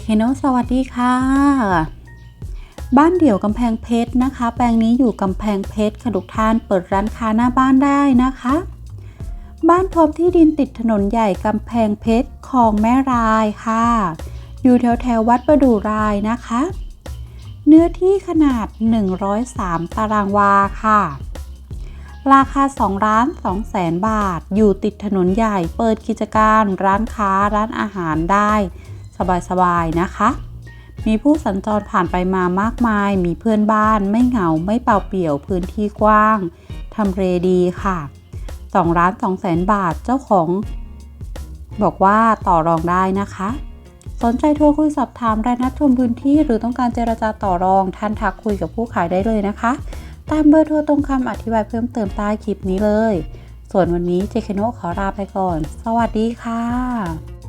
เคโนสวัสดีค่ะ บ้านเดี่ยวกำแพงเพชรนะคะ แปลงนี้อยู่กำแพงเพชรค่ะทุกท่านเปิดร้านค้าหน้าบ้านได้นะคะ บ้านพร้อมที่ดินติดถนนใหญ่กำแพงเพชรคลองแม่รายค่ะ อยู่แถวแถววัดประดูรายนะคะ เนื้อที่ขนาด 103 ตารางวาค่ะ ราคา2ล้าน2แสนบาท อยู่ติดถนนใหญ่เปิดกิจการร้านค้าร้านอาหารได้ สบายๆนะคะ มีผู้สัญจรผ่านไปมามากมาย มีเพื่อนบ้านไม่เหงาไม่เปล่าเปลี่ยวพื้นที่กว้างทำเลดีค่ะ2ล้าน2แสนบาทเจ้าของ บอกว่าต่อรองได้นะคะ สนใจโทรคุยสอบถามรายนัดชมพื้นที่หรือต้องการเจรจาต่อรอง ท่านทักคุยกับผู้ขายได้เลยนะคะ ตามเบอร์โทรตรงคำอธิบายเพิ่มเติมใต้คลิปนี้เลย ส่วนวันนี้เจคโนขอลาไปก่อน สวัสดีค่ะ